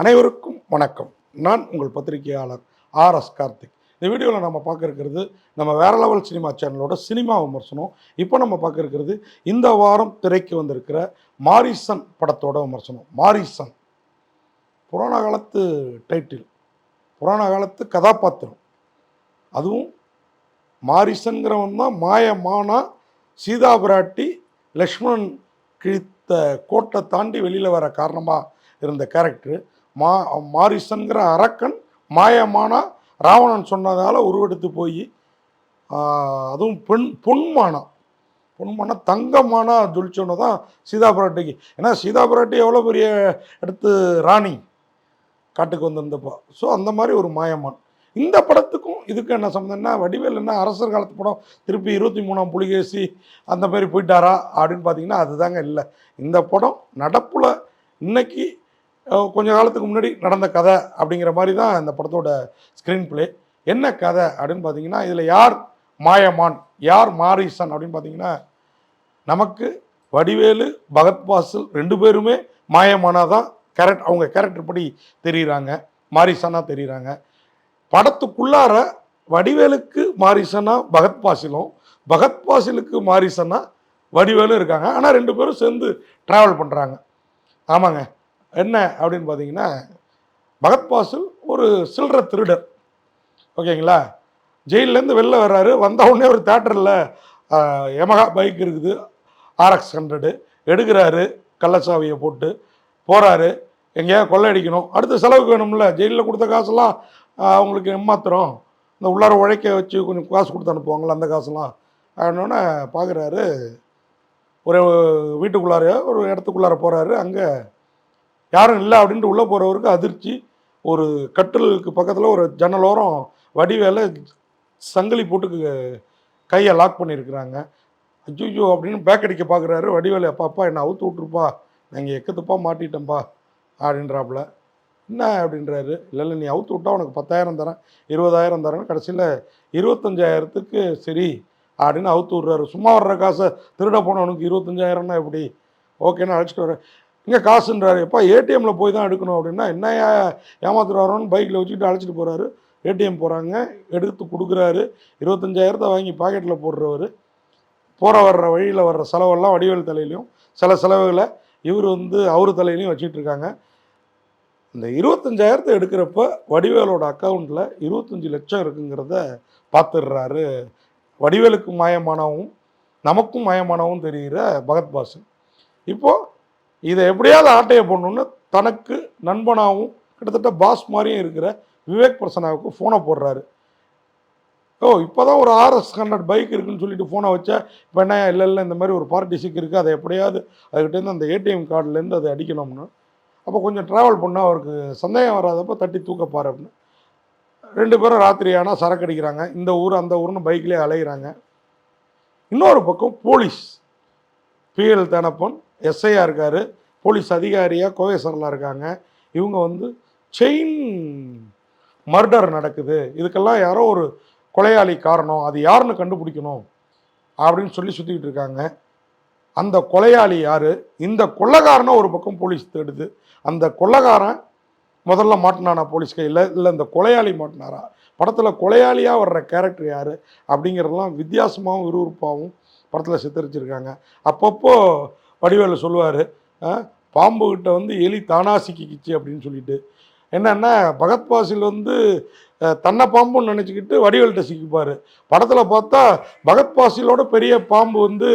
அனைவருக்கும் வணக்கம். நான் உங்கள் பத்திரிகையாளர் ஆர் எஸ் கார்த்திக். இந்த வீடியோவில் நம்ம பார்க்க இருக்கிறது நம்ம வேற லெவல் சினிமா சேனலோட சினிமா விமர்சனம். இப்போ நம்ம பார்க்க இருக்கிறது இந்த வாரம் திரைக்கு வந்திருக்கிற மாரிசன் படத்தோட விமர்சனம். மாரிசன். புராண காலத்து டைட்டில் புராண காலத்து கதாபாத்திரம். அதுவும் மாரிசங்கிறவன் தான் மாயமானா சீதா பிராட்டி லக்ஷ்மணன் கிழித்த கோட்டை தாண்டி வெளியில் வர காரணமாக இருந்த கேரக்டர் மா மாரிசன்கிற அரக்கன் மாயமானா ராவணன் சொன்னதால் உருவெடுத்து போய் அதுவும் பெண் பொன்மானா. பொன்மானா தங்கமானா ஜொலிச்சோன்னு தான் சீதா பிராட்டிக்கு. ஏன்னா சீதா பிராட்டி எவ்வளோ பெரிய எடுத்து ராணி காட்டுக்கு வந்திருந்தப்போ. ஸோ அந்த மாதிரி ஒரு மாயமான். இந்த படத்துக்கும் இதுக்கும் என்ன சம்மந்தம்னா வடிவேல் என்ன அரசர் காலத்து படம் திருப்பி இருபத்தி மூணாம் புலிகேசி அந்த மாதிரி போயிட்டாரா அப்படின்னு பார்த்தீங்கன்னா அதுதாங்க இல்லை. இந்த படம் நடப்பில் இன்னைக்கு கொஞ்ச காலத்துக்கு முன்னாடி நடந்த கதை அப்படிங்கிற மாதிரி தான் இந்த படத்தோட ஸ்க்ரீன் பிளே என்ன கதை அப்படின்னு பார்த்தீங்கன்னா இதில் யார் மாயமான் யார் மாரிசன் அப்படின்னு பார்த்தீங்கன்னா நமக்கு வடிவேலு பகத் பாசல் ரெண்டு பேருமே மாயமானா தான் கேரக்ட் அவங்க கேரக்டர் படி தெரியுறாங்க மாரிசனாக தெரியுறாங்க. படத்துக்குள்ளார வடிவேலுக்கு மாரிசனா பகத் பாசிலும் பகத் பாசிலுக்கு மாரிசனா வடிவேலும் இருக்காங்க. ஆனால் ரெண்டு பேரும் சேர்ந்து ட்ராவல் பண்ணுறாங்க ஆமாங்க. என்ன அப்படின்னு பார்த்தீங்கன்னா பகத் பாசு ஒரு சில்லற திருடர். ஓகேங்களா? ஜெயிலேருந்து வெளில வர்றாரு. வந்த உடனே ஒரு தேட்டரில் எமகா பைக் இருக்குது. ஆர்எக்ஸ் ஹண்ட்ரடு எடுக்கிறாரு. கள்ளச்சாவியை போட்டு போகிறாரு எங்கேயா கொள்ளையடிக்கணும். அடுத்த செலவுக்கு வேணும்ல. ஜெயிலில் கொடுத்த காசெல்லாம் அவங்களுக்கு ஏமாத்துறோம். இந்த உள்ளார உழைக்க வச்சு கொஞ்சம் காசு கொடுத்து அனுப்புவாங்கள்ல அந்த காசெல்லாம். அப்படின்னோடனே பார்க்குறாரு. ஒரு வீட்டுக்குள்ளார ஒரு இடத்துக்குள்ளார போகிறாரு அங்கே யாரும் இல்லை அப்படின்ட்டு உள்ளே போகிறவருக்கு அதிர்ச்சி ஒரு கட்டிலுக்கு பக்கத்தில் ஒரு ஜன்னலோரம் வடிவேல சங்கிலி போட்டு கையை லாக் பண்ணியிருக்கிறாங்க அஜ்ஜோ அப்படின்னு பேக் அடிக்க பார்க்குறாரு வடிவேலு அப்பா அப்பா என்னை அவுத்து விட்ருப்பா நான் இங்கே எக்கத்துப்பா மாட்டிட்டேன்ப்பா அப்படின்றாப்புல. என்ன? அப்படின்றாரு. இல்லை இல்லை நீ அவுத்து விட்டா உனக்கு பத்தாயிரம் தரேன் இருபதாயிரம் தரேன் கடைசியில் இருபத்தஞ்சாயிரத்துக்கு சரி அப்படின்னு அவுத்து விட்றாரு. சும்மா வர்ற காசை திருட போனவனுக்கு இருபத்தஞ்சாயிரம்னா எப்படி? ஓகேன்னு அழைச்சிட்டு வர இங்கே காசுன்றாரு. எப்பா ஏடிஎம்மில் போய் தான் எடுக்கணும் அப்படின்னா என்ன ஏமாத்துறாரோன்னு பைக்கில் வச்சுக்கிட்டு அழைச்சிட்டு போகிறாரு ஏடிஎம் போகிறாங்க எடுத்து கொடுக்குறாரு. இருபத்தஞ்சாயிரத்தை வாங்கி பாக்கெட்டில் போடுறவர். போகிற வர்ற வழியில் வர்ற செலவெல்லாம் வடிவேல் தலையிலையும் சில செலவுகளை இவர் வந்து அவர் தலையிலையும் வச்சிட்டு இருக்காங்க. இந்த இருபத்தஞ்சாயிரத்தை எடுக்கிறப்ப வடிவேலோட அக்கௌண்ட்டில் இருபத்தஞ்சி லட்சம் இருக்குங்கிறத பார்த்துடுறாரு வடிவேலுக்கு மாயமானவும் நமக்கும் மாயமானவும் தெரிகிற பகத் பாசன் இப்போது இதை எப்படியாவது ஆட்டையை போடணுன்னு தனக்கு நண்பனாகவும் கிட்டத்தட்ட பாஸ் மாதிரியும் இருக்கிற விவேக் பிரசனாவுக்கு ஃபோனை போடுறாரு. ஓ இப்போ தான் ஒரு ஆர்எஸ் ஹண்ட்ரட் பைக் இருக்குன்னு சொல்லிட்டு ஃபோனை வச்சா இப்போ என்ன இல்லை இல்லை இந்த மாதிரி ஒரு பார்ட்டி சிக் இருக்குது அதை எப்படியாவது அதுக்கிட்டேருந்து அந்த ஏடிஎம் கார்டுலேருந்து அதை அடிக்கணும்னு. அப்போ கொஞ்சம் ட்ராவல் பண்ணால் அவருக்கு சந்தேகம் வராதப்போ தட்டி தூக்கப்பார் அப்படின்னு. ரெண்டு பேரும் ராத்திரி ஆனால் சரக்கு அடிக்கிறாங்க. இந்த ஊர் அந்த ஊர்னு பைக்லேயே அலைகிறாங்க இன்னொரு பக்கம் போலீஸ் பிஎல் தனப்பன் எஸ்ஐயாக இருக்கார் போலீஸ் அதிகாரியாக கோவேசரில் இருக்காங்க. இவங்க வந்து செயின் மர்டர் நடக்குது. இதுக்கெல்லாம் யாரோ ஒரு கொலையாளி காரணம். அது யாருன்னு கண்டுபிடிக்கணும் அப்படின்னு சொல்லி சுற்றிக்கிட்டு இருக்காங்க. அந்த கொலையாளி யார்? இந்த கொள்ளைக்காரனை ஒரு பக்கம் போலீஸ் தேடுது. அந்த கொள்ளைக்காரன் முதல்ல மாட்டினானா போலீஸ் கையில்? இல்லை இந்த கொலையாளி மாட்டினாரா? படத்தில் கொலையாளியாக வர்ற கேரக்டர் யார்? அப்படிங்கிறதெல்லாம் வித்தியாசமாகவும் விறுவிறுப்பாகவும் படத்தில் சித்தரிச்சிருக்காங்க. அப்பப்போ வடிவேலு சொல்லுவார் பாம்பு கிட்ட வந்து எலி தானா சிக்கிக்கிச்சு அப்படின்னு சொல்லிட்டு. என்னன்னா பகத் பாசில் வந்து தன்னை பாம்புன்னு நினச்சிக்கிட்டு வடிவேல்கிட்ட சிக்கிப்பார். படத்தில் பார்த்தா பகத் பாசிலோட பெரிய பாம்பு வந்து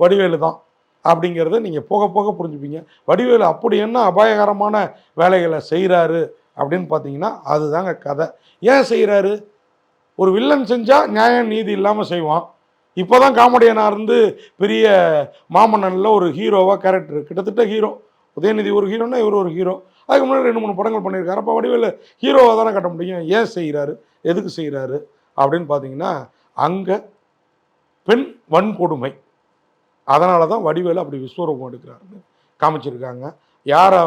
வடிவேலு தான் அப்படிங்கிறத நீங்கள் போக போக புரிஞ்சுப்பீங்க. வடிவேலு அப்படி என்ன அபாயகரமான வேலைகளை செய்கிறாரு அப்படின்னு பார்த்தீங்கன்னா அதுதாங்க கதை. ஏன் செய்கிறாரு ஒரு வில்லன் செஞ்சால் நியாயம் நீதி இல்லாமல் செய்வான். இப்போ தான் காமெடியனாக இருந்து பெரிய மாமன்னனில் ஒரு ஹீரோவாக கேரக்டர் கிட்டத்தட்ட ஹீரோ உதயநிதி ஒரு ஹீரோனா இவர் ஒரு ஹீரோ அதுக்கு முன்னாடி ரெண்டு மூணு படங்கள் பண்ணியிருக்காரு. அப்போ வடிவேலு ஹீரோவாக தானே கட்ட முடியும். ஏன் செய்கிறாரு எதுக்கு செய்கிறாரு அப்படின்னு பார்த்தீங்கன்னா அங்கே பெண் வன்கொடுமை. அதனால தான் வடிவேலு அப்படி விஸ்வரூபம் எடுக்கிறாருன்னு காமிச்சிருக்காங்க. யாரை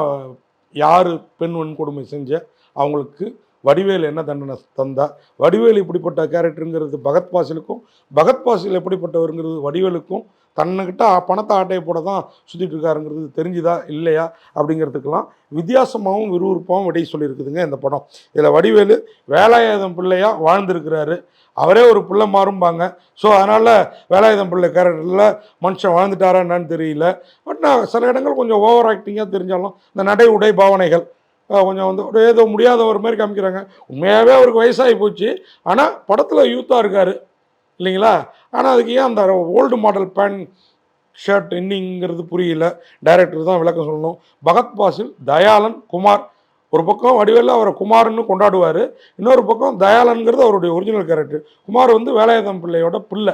யார் பெண் வன்கொடுமை செஞ்ச? அவங்களுக்கு வடிவேல் என்ன தண்டனை தந்தா? வடிவேல் இப்படிப்பட்ட கேரக்டருங்கிறது பகத் பாசிலுக்கும் பகத் பாசில் எப்படிப்பட்டவருங்கிறது வடிவேலுக்கும் தன்னுக்கிட்ட பணத்தை ஆட்டையை போட தான் சுற்றிட்டு இருக்காருங்கிறது தெரிஞ்சுதா? இல்லையா? அப்படிங்கிறதுக்கெல்லாம் வித்தியாசமாகவும் விறுவிறுப்பாகவும் விடை சொல்லியிருக்குதுங்க இந்த படம். இதில் வடிவேலு வேலாயுதம் பிள்ளையாக வாழ்ந்திருக்கிறாரு. அவரே ஒரு பிள்ளை மாறும்பாங்க. ஸோ அதனால் வேலாயுதம் பிள்ளை கேரக்டரில் மனுஷன் வாழ்ந்துட்டாரா என்னன்னு தெரியல. பட் நான் சில இடங்கள் கொஞ்சம் ஓவர் ஆக்டிங்காக தெரிஞ்சாலும் இந்த நடை உடை பாவனைகள் கொஞ்சம் வந்து ஒரு ஏதோ முடியாதவர் மாதிரி காமிக்கிறாங்க. உண்மையாகவே அவருக்கு வயசாகி போச்சு. ஆனால் படத்தில் யூத்தாக இருக்கார். இல்லைங்களா? ஆனால் அதுக்கு ஏன் அந்த ஓல்டு மாடல் பேண்ட் ஷர்ட் இன்னிங்கிறது புரியல. டைரக்டர் தான் விளக்கம் சொல்லணும். பகத் பாசில் தயாளன் குமார். ஒரு பக்கம் வடிவேல அவரை குமார்னு கொண்டாடுவார். இன்னொரு பக்கம் தயாளன்கிறது அவருடைய ஒரிஜினல் கேரக்டர் குமார் வந்து வேலாயுதம் பிள்ளையோட பிள்ளை.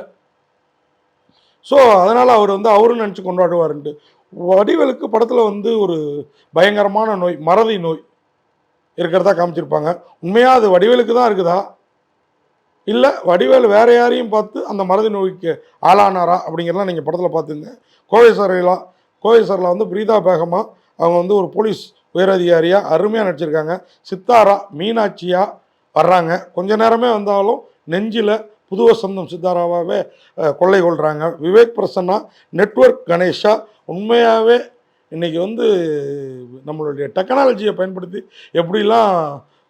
ஸோ அதனால் அவர் வந்து அவரும் நினச்சி கொண்டாடுவாருன்ட்டு. வடிவேலுக்கு படத்தில் வந்து ஒரு பயங்கரமான நோய் மறதி நோய் இருக்கிறதா காமிச்சிருப்பாங்க. உண்மையாக அது வடிவேலுக்கு தான் இருக்குதா? இல்லை வடிவேல் வேறு யாரையும் பார்த்து அந்த மறதி நோய்க்கு ஆளானாரா அப்படிங்கிறதெல்லாம் நீங்கள் படத்தில் பார்த்துங்க. கோவை சாரைலாம் கோவை வந்து பிரீதா பேகமா அவங்க வந்து ஒரு போலீஸ் உயரதிகாரியாக அருமையாக நடிச்சிருக்காங்க. சித்தாரா மீனாட்சியாக வர்றாங்க. கொஞ்ச நேரமே வந்தாலும் நெஞ்சில் புது வசந்தம் சித்தாராவாகவே கொள்ளை கொள்கிறாங்க விவேக் பிரசன்னா நெட்வொர்க் கணேஷா உண்மையாகவே இன்றைக்கி வந்து நம்மளுடைய டெக்னாலஜியை பயன்படுத்தி எப்படிலாம்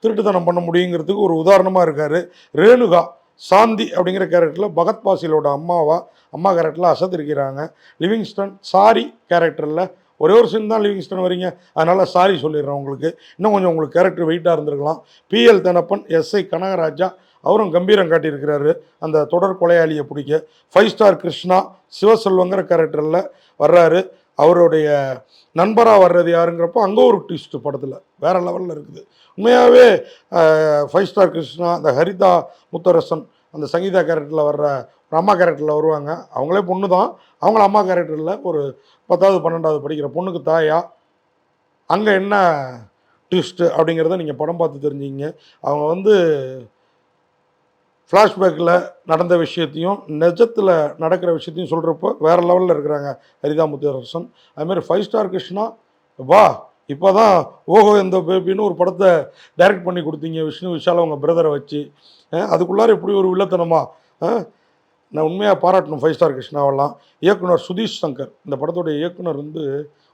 திருட்டுத்தனம் பண்ண முடியுங்கிறதுக்கு ஒரு உதாரணமாக இருக்கார். ரேணுகா சாந்தி அப்படிங்கிற கேரக்டரில் பகத் பாசிலோட அம்மாவா அம்மா கேரக்டரில் அசத்திருக்கிறாங்க லிவிங்ஸ்டன் சாரி கேரக்டரில் ஒரே ஒரு சீன் தான் லிவிங்ஸ்டன் வரீங்க. அதனால் சாரி சொல்லிடுறேன் உங்களுக்கு. இன்னும் கொஞ்சம் உங்களுக்கு கேரக்டர் வெயிட்டாக இருந்திருக்கலாம். பிஎல் தனப்பன் எஸ்ஐ கனகராஜா அவரும் கம்பீரம் காட்டியிருக்கிறாரு. அந்த தொடர் கொலையாளியை பிடிக்க. ஃபைவ் ஸ்டார் கிருஷ்ணா சிவசெல்வங்கிற கேரக்டரில் வர்றாரு. அவருடைய நண்பராக வர்றது யாருங்கிறப்போ அங்கே ஒரு ட்விஸ்ட்டு படத்தில். வேறு லெவலில் இருக்குது. உண்மையாகவே ஃபைவ் ஸ்டார் கிருஷ்ணா அந்த ஹரிதா முத்தரசன் அந்த சங்கீதா கேரக்டரில் வர்ற ஒரு அம்மா கேரக்டரில் வருவாங்க. அவங்களே பொண்ணு தான். அவங்கள அம்மா கேரக்டரில் ஒரு பத்தாவது பன்னெண்டாவது படிக்கிற பொண்ணுக்கு தாயா. அங்கே என்ன ட்விஸ்ட்டு அப்படிங்கிறத நீங்கள் படம் பார்த்து தெரிஞ்சிங்க அவங்க வந்து ஃப்ளாஷ்பேக்கில் நடந்த விஷயத்தையும் நிஜத்தில் நடக்கிற விஷயத்தையும் சொல்கிறப்போ வேறு லெவலில் இருக்கிறாங்க ஹரிதா முத்தியரசன் அதுமாதிரி ஃபைவ் ஸ்டார் கிருஷ்ணா வா இப்போ தான் ஓஹோ இந்த பேபின்னு ஒரு படத்தை டைரக்ட் பண்ணி கொடுத்தீங்க. விஷ்ணு விஷால் உங்கள் பிரதரை வச்சு. அதுக்குள்ளார இப்படி ஒரு வில்லத்தனமா? நான் உண்மையாக பாராட்டணும் ஃபைவ் ஸ்டார் கிருஷ்ணாவெல்லாம். இயக்குனர் சுதீஷ் சங்கர். இந்த படத்துடைய இயக்குனர் வந்து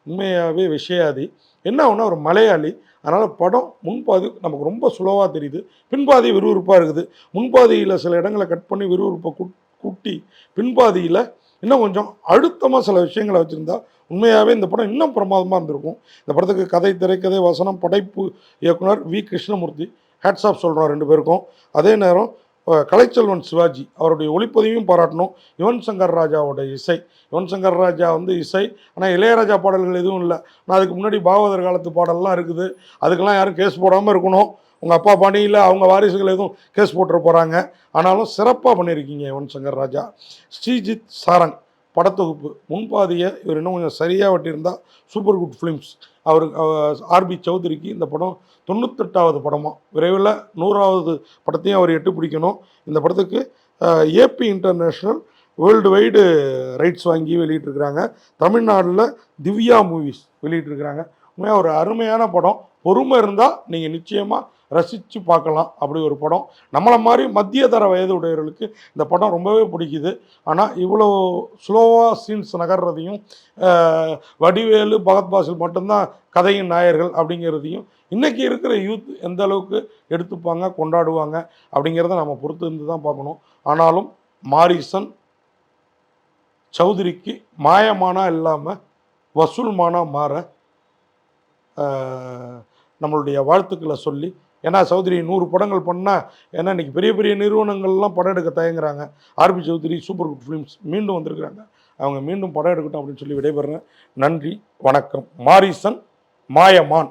உண்மையாகவே விஷயாதி. என்ன ஆகுனா ஒரு மலையாளி அதனால் படம் முன்பாதி நமக்கு ரொம்ப சுலவாக தெரியுது. பின்பாதி விறுவிறுப்பாக இருக்குது. முன்பாதியில் சில இடங்களை கட் பண்ணி விறுவிறுப்பை கூட்டி பின்பாதியில் இன்னும் கொஞ்சம் அழுத்தமாக சில விஷயங்களை வச்சுருந்தா உண்மையாகவே இந்த படம் இன்னும் பிரமாதமாக இருந்திருக்கும். இந்த படத்துக்கு கதை திரைக்கதை வசனம் படைப்பு இயக்குனர் வி. கிருஷ்ணமூர்த்தி ஹேட்ஸ் ஆஃப் சொல்கிறோம் ரெண்டு பேருக்கும். அதே நேரம் கலைச்செல்வன் சிவாஜி அவருடைய ஒளிப்பதிவையும் பாராட்டணும். யுவன் சங்கர் ராஜாவோட இசை. யுவன் சங்கர் ராஜா வந்து இசை. ஆனால் இளையராஜா பாடல்கள் எதுவும் இல்லை. நான் அதுக்கு முன்னாடி பாகவதர் காலத்து பாடல்லாம் இருக்குது. அதுக்கெல்லாம் யாரும் கேஸ் போடாமல் இருக்கணும். உங்கள் அப்பா பாணியில் அவங்க வாரிசுகள் எதுவும் கேஸ் போட்டுற போகிறாங்க ஆனாலும் சிறப்பாக பண்ணியிருக்கீங்க யுவன் சங்கர் ராஜா. ஸ்ரீஜித் சாரங். படத்தொகுப்பு. முன்பாதியை இவர் இன்னும் கொஞ்சம் சரியாக வட்டியிருந்தால் சூப்பர் குட் ஃபிலிம்ஸ் அவர் ஆர்பி சௌத்ரிக்கு இந்த படம் தொண்ணூத்தெட்டாவது படமாக விரைவில் நூறாவது படத்தையும் அவர் எட்டு பிடிக்கணும். இந்த படத்துக்கு AP international world wide rights வாங்கி வெளியிட்டிருக்கிறாங்க. தமிழ்நாட்டில் திவ்யா மூவிஸ் வெளியிட்டிருக்கிறாங்க. உண்மையாக ஒரு அருமையான படம். பொறுமை இருந்தால் நீங்கள் நிச்சயமாக ரசித்து பார்க்கலாம் அப்படி ஒரு படம். நம்மளை மாதிரி மத்திய தர வயது உடையவர்களுக்கு இந்த படம் ரொம்பவே பிடிக்குது. ஆனால் இவ்வளோ ஸ்லோவாக சீன்ஸ் நகர்றதையும் வடிவேலு பகத் பாசில் மட்டும்தான் கதையின் நாயர்கள் அப்படிங்கிறதையும் இன்றைக்கி இருக்கிற யூத் எந்த அளவுக்கு எடுத்துப்பாங்க கொண்டாடுவாங்க அப்படிங்கிறத நம்ம பொறுத்து இருந்து தான் பார்க்கணும். ஆனாலும் மாரிசன் சௌத்ரிக்கு மாயமானா இல்லாமல் வசூல்மானா மாற நம்மளுடைய வாழ்த்துக்களை சொல்லி ஏன்னா சௌத்ரி நூறு படங்கள் பண்ணால் ஏன்னா இன்றைக்கி பெரிய பெரிய நிறுவனங்கள்லாம் படம் எடுக்க தயங்குறாங்க. RB Choudary super good films மீண்டும் வந்திருக்கிறாங்க. அவங்க மீண்டும் படம் எடுக்கட்டும் அப்படின்னு சொல்லி விடைபெறுறேன் நன்றி வணக்கம். மாரிசன் மாயமான்.